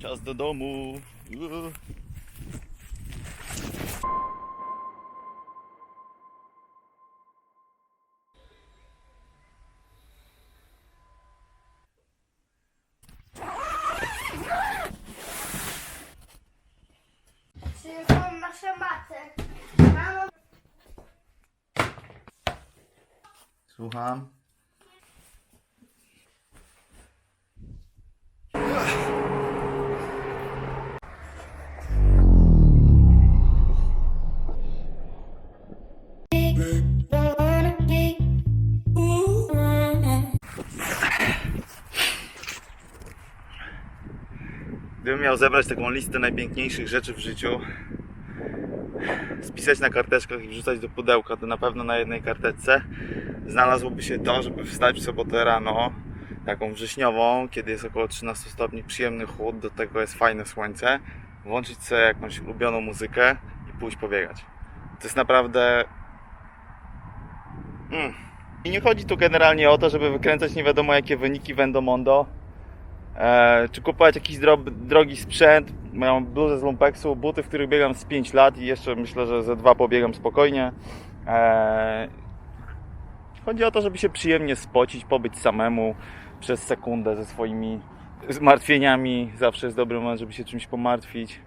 Czas do domu. Uuu. Przyjechałam na szamaty. Mamo, Słucham. Gdybym miał zebrać taką listę najpiękniejszych rzeczy w życiu, spisać na karteczkach i wrzucać do pudełka, to na pewno na jednej karteczce znalazłoby się to, żeby wstać w sobotę rano, taką wrześniową, kiedy jest około 13 stopni, przyjemny chłód, do tego jest fajne słońce, włączyć sobie jakąś ulubioną muzykę i pójść pobiegać. To jest naprawdę... Mm. I nie chodzi tu generalnie o to, żeby wykręcać nie wiadomo jakie wyniki Vendomondo, e, czy kupować jakiś drogi sprzęt. Mam bluzę z Lumpeksu, buty, w których biegam z 5 lat i jeszcze myślę, że ze dwa pobiegam spokojnie. E, chodzi o to, żeby się przyjemnie spocić, pobyć samemu przez sekundę ze swoimi zmartwieniami. Zawsze jest dobry moment, żeby się czymś pomartwić.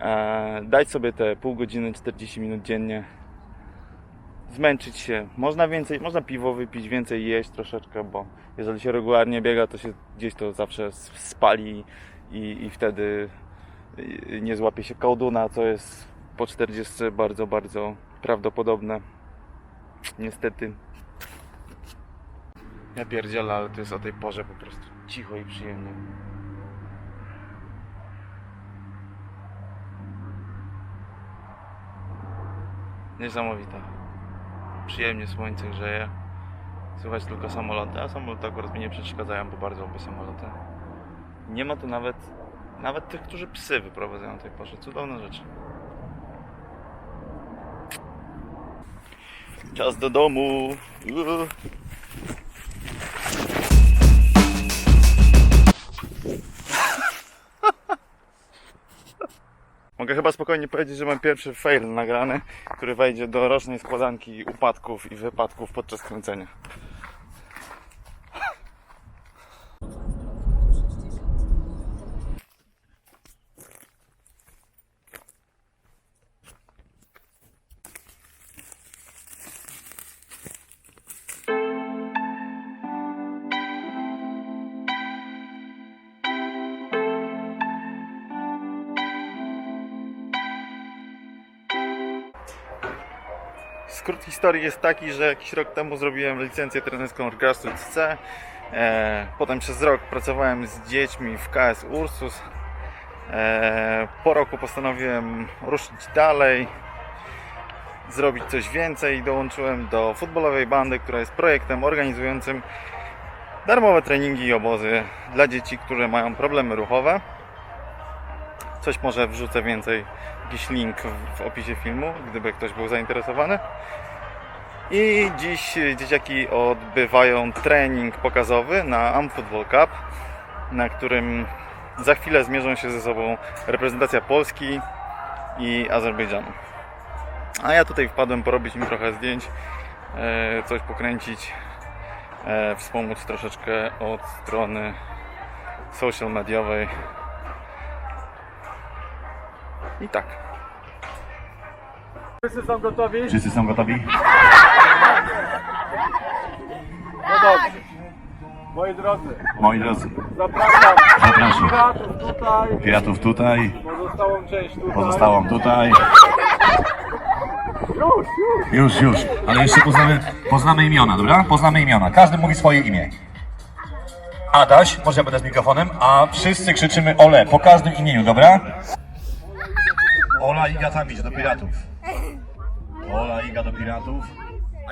E, dać sobie te pół godziny, 40 minut dziennie. Zmęczyć się. Można więcej, można piwo wypić, więcej jeść troszeczkę, bo jeżeli się regularnie biega, to się gdzieś to zawsze spali i, i wtedy y, nie złapie się kołduna, co jest po 40 bardzo, bardzo prawdopodobne. Niestety. Ja pierdzielę, ale to jest o tej porze po prostu cicho i przyjemnie. Niesamowite. Przyjemnie słońce grzeje. Słychać tylko samoloty, a samoloty akurat mi nie przeszkadzają, bo bardzo lubię samoloty. Nie ma tu nawet, nawet tych, którzy psy wyprowadzają tej porze. Cudowne rzeczy. Czas do domu. Uuu. Mogę chyba spokojnie powiedzieć, że mam pierwszy fail nagrany, który wejdzie do rocznej składanki upadków i wypadków podczas kręcenia. Skrót historii jest taki, że jakiś rok temu zrobiłem licencję trenerską Grassroots C. E, potem przez rok pracowałem z dziećmi w KS Ursus. E, po roku postanowiłem ruszyć dalej, zrobić coś więcej. Dołączyłem do futbolowej bandy, która jest projektem organizującym darmowe treningi i obozy dla dzieci, które mają problemy ruchowe. Coś może wrzucę więcej, jakiś link w, opisie filmu, gdyby ktoś był zainteresowany. I dziś dzieciaki odbywają trening pokazowy na Am Football Cup, na którym za chwilę zmierzą się ze sobą reprezentacja Polski i Azerbejdżanu. A ja tutaj wpadłem porobić im trochę zdjęć, e, coś pokręcić, e, wspomóc troszeczkę od strony social mediowej. I tak. Wszyscy są gotowi? Wszyscy są gotowi? No dobrze. Moi drodzy, Moi drodzy, zapraszam zapraszam piratów tutaj, piratów tutaj, pozostałą część tutaj. pozostałą tutaj. Już, już. Już, już, ale jeszcze poznamy, poznamy imiona, dobra? Poznamy imiona. Każdy mówi swoje imię. Adaś, może ja będę z mikrofonem, a wszyscy krzyczymy Ole, po każdym imieniu, dobra? Ola Iga tam idzie do piratów. Ola Iga do piratów.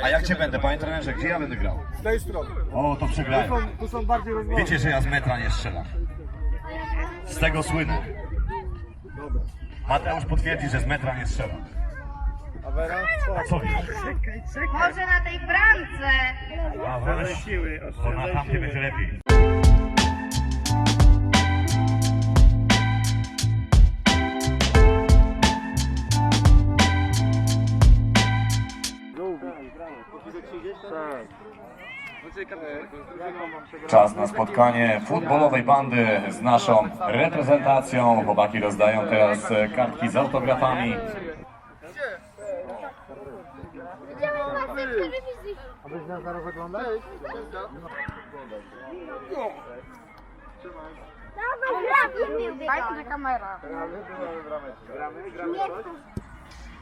A jak cię będę, panie trenerze, gdzie ja będę grał? Z tej strony. O, to Tu przegrałem. są, tu są bardziej rozłożone. Wiecie, że ja z metra nie strzelam. Z tego słynę. Dobra. Mateusz potwierdzi, że z metra nie strzelam. A Wera? A co wiesz? może na tej bramce. A weź, siły, bo na tamtym będzie lepiej. Czas na spotkanie futbolowej bandy z naszą reprezentacją. Chłopaki rozdają teraz kartki z autografami. A byś nas zaraz oglądał? Fajna kamera.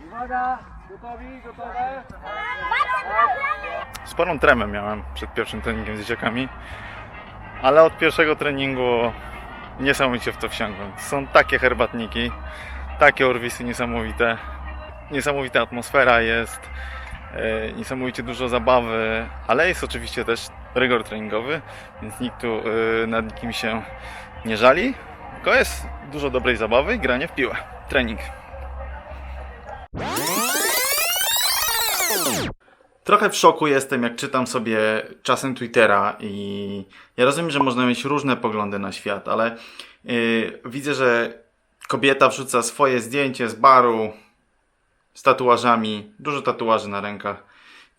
Uwaga, gotowi, gotowe? Sporą tremę miałem przed pierwszym treningiem z dzieciakami, ale od pierwszego treningu niesamowicie w to wsiąkłem. Są takie herbatniki, takie orwisy niesamowite, niesamowita atmosfera jest, e, niesamowicie dużo zabawy, ale jest oczywiście też rygor treningowy, więc nikt tu e, nad nikim się nie żali, tylko jest dużo dobrej zabawy i granie w piłę. Trening. Trochę w szoku jestem, jak czytam sobie czasem Twittera i ja rozumiem, że można mieć różne poglądy na świat, ale yy, widzę, że kobieta wrzuca swoje zdjęcie z baru z tatuażami, dużo tatuaży na rękach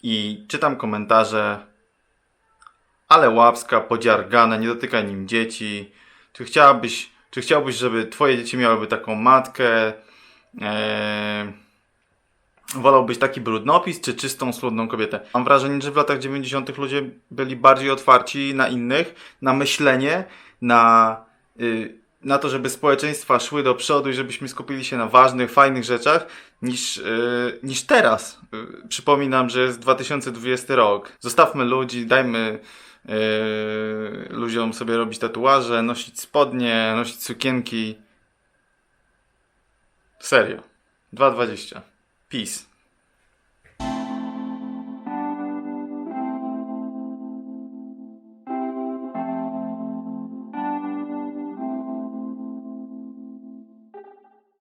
i czytam komentarze ale łapska, podziargane, nie dotykaj nim dzieci. Czy chciałabyś, czy chciałbyś, żeby twoje dzieci miałyby taką matkę? Eee, Wolałbyś taki brudnopis, czy czystą, schludną kobietę? Mam wrażenie, że w latach 90. ludzie byli bardziej otwarci na innych, na myślenie, na, y, na to, żeby społeczeństwa szły do przodu i żebyśmy skupili się na ważnych, fajnych rzeczach, niż, y, niż teraz. Y, przypominam, że jest 2020 rok. Zostawmy ludzi, dajmy y, ludziom sobie robić tatuaże, nosić spodnie, nosić sukienki. Serio. 2,20. Peace.